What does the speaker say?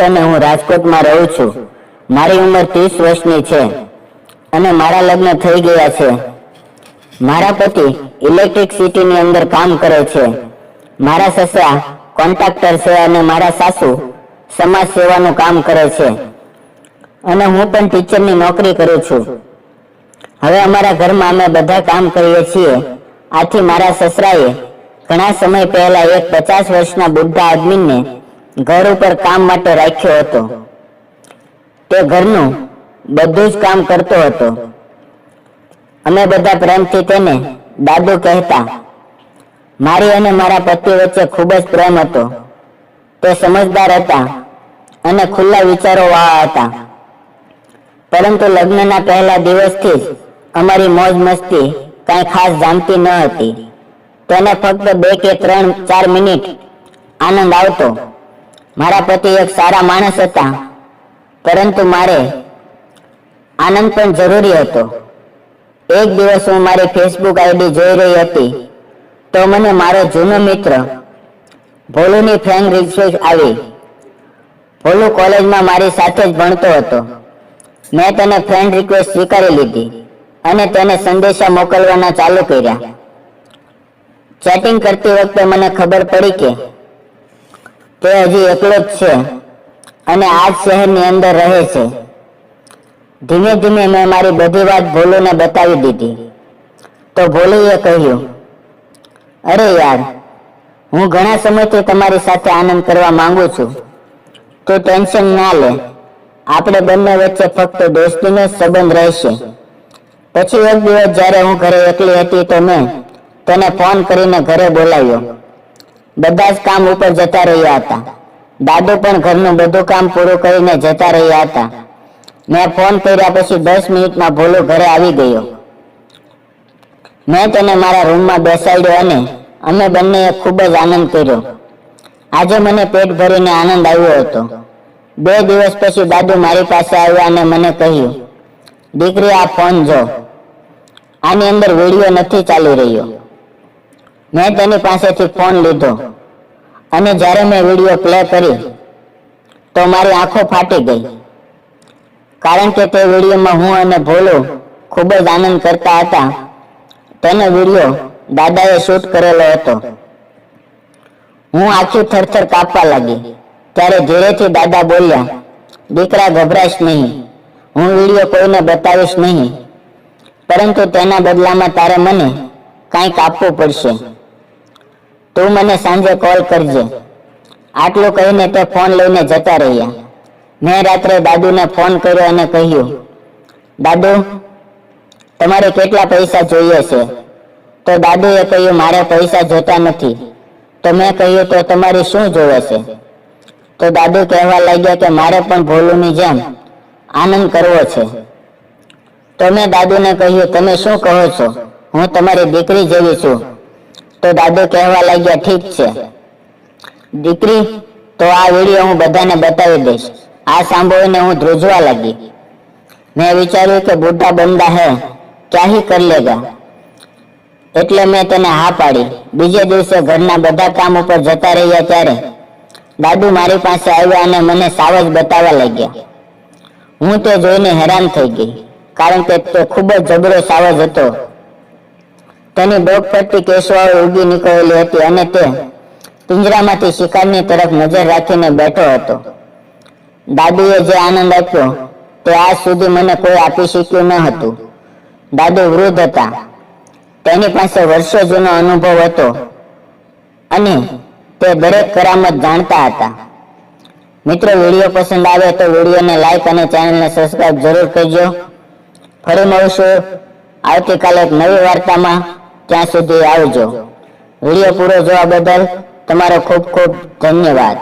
અને હું રાજકોટમાં રહું છું. મારી ઉંમર ત્રીસ વર્ષની છે અને મારા લગ્ન થઈ ગયા છે. મારા પતિ ઇલેક્ટ્રિક સિટીની અંદર કામ કરે છે. મારા સસરા કોન્ટ્રાક્ટર છે અને મારા સાસુ સમાજ સેવાનું કામ કરે છે. અને હું પણ ટીચરની નોકરી કરું છું. હવે અમારા ઘરમાં અમે બધા કામ કરીએ છીએ. આથી મારા સસરાએ ઘણા સમય પહેલા એક પચાસ વર્ષના બુઢા આદમીને ઘર ઉપર કામ માટે રાખ્યો હતો. તે ઘરનું બધું જ કામ કરતો હતો. અમે બધા પ્રેમથી તેને, દાદુ કહેતા, મારી અને મારા પતિ વચ્ચે ખૂબ જ પ્રેમ હતો. તે સમજદાર હતા અને ખુલ્લા વિચારો વાળા હતા. પરંતુ લગ્નના પહેલા દિવસથી જ અમારી મોજ મસ્તી કાંઈ ખાસ જામતી ન હતી. તેને ફક્ત બે કે ત્રણ ચાર મિનિટ આનંદ આવતો. મારા પતિ એક સારા માણસ હતા. પરંતુ મારે આનંદ પણ જરૂરી હતો. એક દિવસ હું મારી ફેસબુક આઈડી જોઈ રહી હતી. તો મને મારો જૂનો મિત્ર, ભોલુની ફ્રેન્ડ રિક્વેસ્ટ આવી. ભોલુ કોલેજમાં મારી સાથે જ ભણતો હતો. મેં તેને ફ્રેન્ડ રિક્વેસ્ટ સ્વીકારી લીધી અને તેને સંદેશા મોકલવાના ચાલુ કર્યા. ચેટિંગ કરતી વખતે મને ખબર પડી કે તે હજી એકલો જ છે. અને આ શહેરની અંદર રહે છે. ધીમે ધીમે મેં મારી બધી વાત ભોલુને બતાવી દીધી. તો ભોલુએ કહ્યું, અરે યાર, હું ઘણા સમયથી તમારી સાથે આનંદ કરવા માંગુ છું. તું ટેન્શન ના લે. આપણે બંને વચ્ચે ફક્ત દોસ્તીનો જ સંબંધ રહેશે. પછી એક દિવસ જ્યારે હું ઘરે એકલી હતી તો મેં તેને ફોન કરીને ઘરે બોલાવ્યો. બધા જ કામ ઉપર જતા રહ્યા હતા. દાદુ પણ ઘરનું બધું કામ પૂરું કરીને જતા રહ્યા હતા. મેં ફોન કર્યા પછી દસ મિનિટમાં ભોલો ઘરે આવી ગયો. મેં તેને મારા રૂમમાં બેસાડ્યો અને અમે બંનેએ ખૂબ જ આનંદ કર્યો. આજે મને પેટ ભરીને આનંદ આવ્યો હતો. બે દિવસ પછી દાદુ મારી પાસે આવ્યા અને મને કહ્યું, દીકરી, આ ફોન જો. આની અંદર વીડિયો નથી ચાલી રહ્યો. મેં તેની પાસેથી ફોન લીધો. અને જ્યારે મેં વીડિયો પ્લે કરી તો મારી આંખો ફાટી ગઈ. કારણ કે તે વિડીયોમાં હું અને ભોલો ખૂબ જ આનંદ કરતા હતા. તેનો વીડિયો દાદાએ શૂટ કરેલો હતો. હું આખી થરથર કાપવા લાગી. ત્યારે ધીરેથી દાદા બોલ્યા, દીકરા, ગભરાશ નહીં. હું વીડિયો કોઈને બતાવીશ નહીં. પરંતુ તેના બદલામાં તારે મને કંઈક આપવું પડશે. તું મને સાંજે કોલ કરજે. આટલું કહીને તે ફોન લઈને જતા રહ્યા. મેં રાત્રે દાદુને ફોન કર્યો અને કહ્યું, દાદુ, તમારે કેટલા પૈસા જોઈએ છે? તો દાદુએ કહ્યું, મારે પૈસા જોતા નથી. તો મેં કહ્યું, તો તમારે શું જોવે છે? તો દાદુ કહેવા લાગ્યા કે, મારે પણ ભોલુની જેમ આનંદ કરવો છે. તો મેં દાદુને કહ્યું, તમે શું કહો છો? હું તમારી દીકરી જેવી છું. તો દાદુ કહેવા લાગ્યા, ઠીક છે. દીકરી, તો આ વીડિયો હું બધાને બતાવી દઈશ. આ સાંભળીને હું ધ્રુજવા લાગી. મેં વિચાર્યું કે બુઢા બંદા હે ક્યાંય કરી લેગા? એટલે મેં તેને હા પાડી. બીજે દિવસે ઘરના બધા કામ ઉપર જતા રહ્યા ત્યારે દાદુ મારી પાસે આવ્યા અને મને સાવજ બતાવવા લાગ્યા. હું તે જોઈને હેરાન થઈ ગઈ, કારણ કે તે ખૂબ જ જબરો સાવજ હતો. તેની ડોક પરથી કેસવાળો ઉગી નીકળેલી હતી અને તે પિંજરામાંથી શિકારની તરફ નજર રાખીને બેઠો હતો. દાદુએ જે આનંદ આપ્યો તે આજ સુધી મને કોઈ આપી શક્યું ન હતું. દાદુ વૃદ્ધ હતા. તેની પાસે વર્ષો જૂનો અનુભવ હતો અને તે દરેક કરામત જાણતા હતા. મિત્રો, વીડિયો પસંદ આવે તો વિડીયોને લાઈક અને ચેનલને સબસ્ક્રાઇબ જરૂર કરજો. ફરી મળશું આવતીકાલે એક નવી વાર્તામાં. ત્યાં સુધી આવજો. વીડિયો પૂરો જોવા બદલ તમારો ખૂબ ખૂબ ધન્યવાદ.